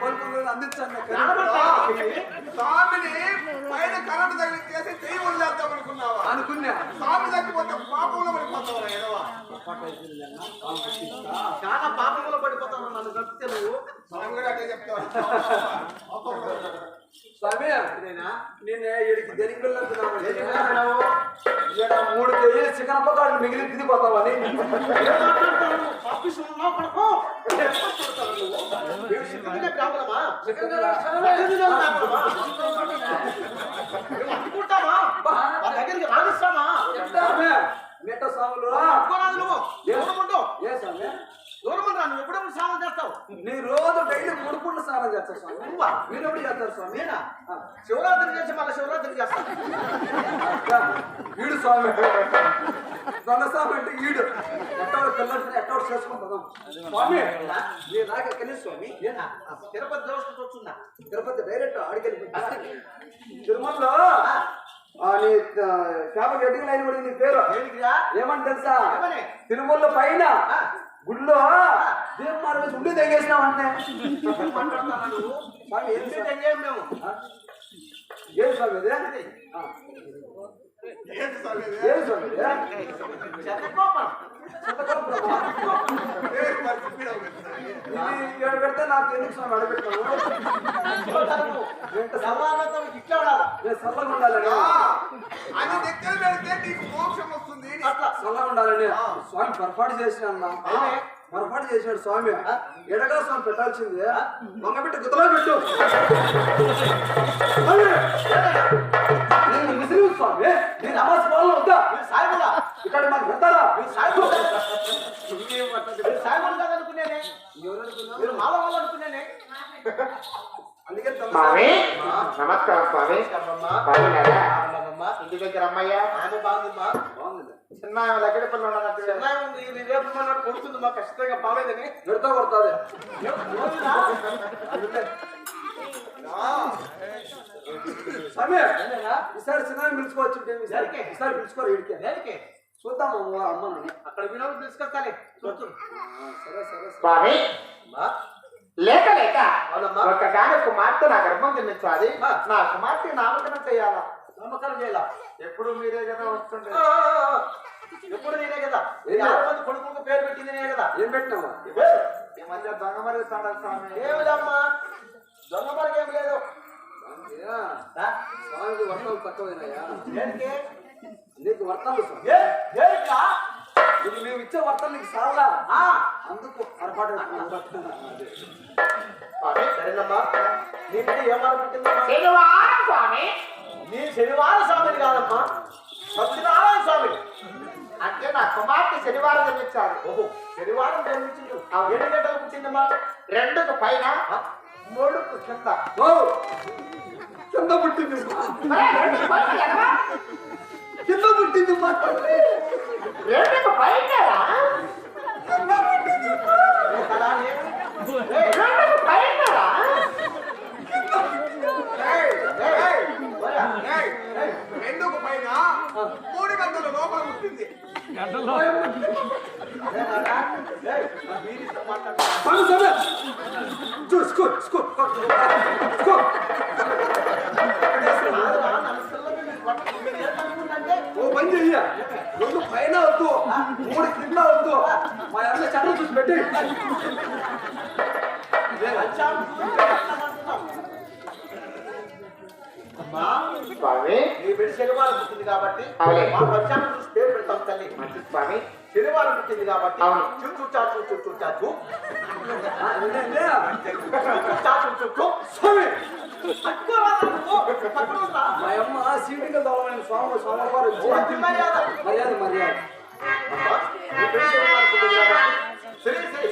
కోలుకోలేదు అందించండి స్వామిని పైన కరెంట్ తగిలించేసి చెయ్యి వదిలేద్దాం అనుకున్నావా? అనుకున్నా. స్వామి తగ్గిపోతే పాపంలో పడిపోతావు ఎడవా చాలా పాపంలో పడిపోతావు నన్ను తప్పితే నువ్వు. స్వామి కూడా అట్టే చెప్తావు? స్వామి నేనా? నేను వీడికి దేనికి వెళ్ళొద్దున్నాను ఎందుకు వెళ్ళావు? ఈడ మూడు కేజీలు చికెన్ అప్పగాడు మిగిలి తినిపోతావని ఆఫీసులో ఉన్నావు పడుకో. దగ్గరికి రాణిస్తామా? స్వామి మిట్ట ఏ స్వామి దూరం నువ్వు స్నానం చేస్తావు నీ రోజు డైలీ మూడు పూట స్నానం చేస్తావు స్వామి నువ్వా? మీరు ఎప్పుడు చేస్తారు స్వామి నేనా శివరాత్రి చేసి మళ్ళీ శివరాత్రి చేస్తాను వీడు స్వామి దొంగ స్వామి అంటే ఈడు. ఎట్టవాడు పిల్లలు ఎట్టవాడు చేసుకుని పోదాం స్వామి నీ నాకు ఎక్కడి స్వామి నేనా తిరుపతి దేవస్థానం వచ్చిందా తిరుపతి డైరెక్ట్ ఆడికెళ్ళి తిరుమలలో నీ గడ్డి లైన్ కూడా నీ పేరు. ఏమని తెలుసా? తిరుమల పైన. గుడిలో దీపం మారేసి ఉండి తెగేసినావు అంటే. స్వామి ఎందుకు? తెగేయం మేము? ఏం స్వామి ఇది? ఏడు పెడితే నాకు ఎందుకు నేను చల్లగా ఉండాలని ఆ, అది దగ్గర పెడితే నీకు మోక్షం వస్తుంది అట్లా చల్లగా ఉండాలని స్వామి పొరపాటు చేసిన. పొరపాటు చేశాడు స్వామి ఎడగా స్వామి పెట్టాల్సింది దొంగ పెట్టి గుత్తలో పెట్టు స్వామి. నమస్కారం స్వామి. అమ్మమ్మ బాగున్నారా? ఇంటి దగ్గర అమ్మయ్యా? ఆమె బాగుందమ్మా. బాగుంది చిన్న లక్కడి పిల్లలు ఉన్నట్టు చెన్నై రేపు మన్నాడు కొడుతుంది మా ఖచ్చితంగా బాగలేదని. పెడతా కొడుతుంది? ఈసారి చిన్న పిలుచుకోవచ్చు? ఈసారి పిలుచుకోరు ఇడికే దేనికి? చూద్దాం అమ్మ అమ్మని. అక్కడ వినోదం సరే సరే సరే స్వామి. లేక లేక ఒక గాని కుమార్తె నా గర్భం జన్మించాలి. నా కుమార్తె నామకరణం చేయాలా? నమ్మకం చేయాల? ఎప్పుడు మీరే కదా వస్తుండే. ఎప్పుడు నేనే కదా? మంది కొడుకులకు పేరు పెట్టింది నేనే కదా. ఏం పెట్టినావా ఈ మధ్య దొంగ మరి స్వామి? ఏమిదమ్మా? దొంగ మనకి ఏం లేదు? స్వామికి వర్తాలు తక్కువైనాయా? నీకు వర్తాలు ఇది మేము ఇచ్చే వర్తాలు నీకు ఆ, అందుకు పొరపాటు సరేనమ్మా. నీకు ఏమని పుట్టిందమ్మా శనివారం స్వామి. నీ శనివారం స్వామిని కాదమ్మా. సత్యనారాయణ స్వామి. అంటే నా కుమార్తె శనివారం జన్మించాలి. ఓహో శనివారం జన్మించింది. ఆ. ఎన్ని గంటలకు పుట్టిందమ్మా? రెండుకు పైన మూడుకు కింద. ఓ! కింద పుట్టింది. కింద? పుట్టింది. రెండుకు పైన కదా నేను? రెండుకు పైన ఏయ్, ఏయ్, ఓయా. ఏయ్, ఎందుకు పైన మూడు గంటల లోపల పుట్టింది ఏనాడా? ఏయ్, మా వీరితో మాట్లాడు. స్వామి స్వామి చూ స్కూల్ స్కూల్ స్కూల్ కాదురా, నన్ను పిల్లలు మీరు పట్టుకుని మీరు ఏమనుకుందంటే, ఓ పని చెయ్య రెండు పైన వద్దు. మూడు కింద వద్దు. మా అన్న చట్టం చూసి పెట్టి. పంచాంగం చూసి పెట్టమంటున్నాం. అమ్మా స్వామి. నీ బిడ్డ శనివారం పుట్టింది కాబట్టి. మా పంచాంగం చూసి పేరు పెడతాం తల్లి. మంచి స్వామి. శనివారం పుట్టింది కాబట్టి చాచు చుట్టూ చాచు. ఆ, ఏంటంటే చుట్టూ చాచు చుట్టూ స్వామి? మా అమ్మ సీటికి దొరకని స్వామి స్వామి వారు ఓ, అది మర్యాద. మర్యాద సరే సరే.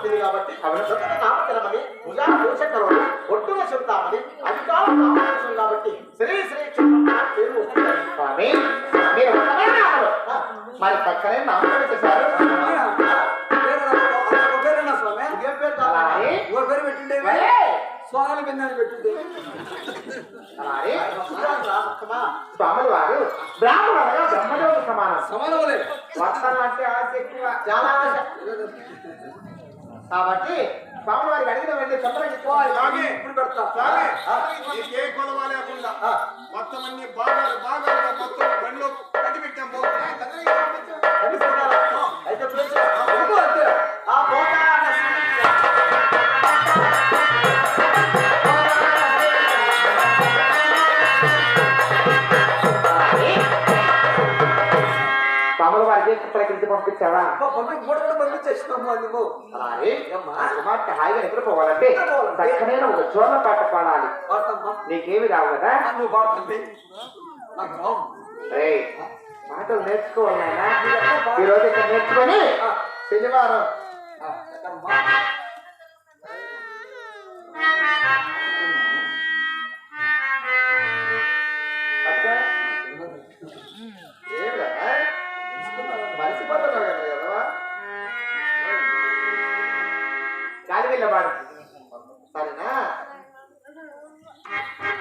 పుట్టింది కాబట్టి నామకరణమని భుజాన దోషకరమని ఒట్టుగా చెబుతామని అధికారం నామకరణం కాబట్టి శ్రీ శ్రీ పేరు వస్తుంది. స్వామి మీరు పక్కనే నామకరణ చేశారు. స్వామి పేరు పెట్టిండే. బిందని స్వాములు వారు బ్రాహ్మణులు అనగా బ్రహ్మదేవుడు సమానం. సమానములే. వర్తనం అంటే ఆశ ఎక్కువ. చాలా ఆశ. కాబట్టి స్వాములు వారికి అడిగిన వెంటనే స్వామి ఇప్పుడు పెడతా. కొలవ లేకుండా మొత్తం అన్ని భాగాలు భాగాలుగా మొత్తం బండిలో కట్టి పెట్టాం ఆ కుమార్తె హాయిగా నిద్రపోవాలంటే? చక్కనైన ఒక చోళ పాట పాడాలి. నీకేమి రావు కదా? నువ్వు పాటలు నేర్చుకోవాలి నాయనా. ఈ రోజు ఇక్కడ నేర్చుకొని శనివారం. సరేనా?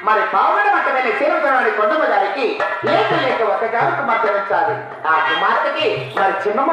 మరి పావుగడ పట్టమైన శ్రీరంగనాడి కొండమ్మ గారికి లేక లేక ఒక గారు కుమార్తె వచ్చాలి ఆ కుమార్తెకి మరి చిన్నమ్మ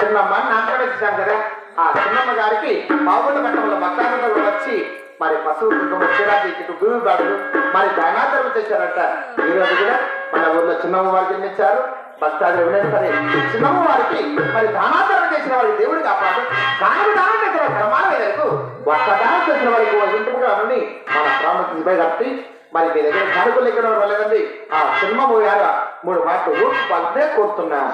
చిన్నమ్మ నాన్నగా వచ్చాం కదా. ఆ చిన్నమ్మ గారికి పావుగడ పట్టణంలో భక్తానందరూ వచ్చి మరి పశువు కుంకుమ చీరాకి భూమి బాడులు మరి దానాధర్మ చేశారంట. ఈ రోజు కూడా మన ఊర్లో చిన్నమ్మ వారు జన్మించారు. భక్తాదులు ఎవరైనా సరే చిన్నమ్మ వారికి మరి దానాధర్మ చేసిన వారికి దేవుడు కాపాడు కానీ దానం చేసిన ప్రమాణం వరకు ఒక్క దానం చేసిన వారికి ఒక ఇంటిగా నుండి మన ప్రాముఖ్యత కట్టి మరి మీ దగ్గర కానుకలు ఎక్కడ లేదండి? ఆ సినిమా పోయారా మూడు మాటలు పద్దే పాల్గొనే కోరుతున్నాను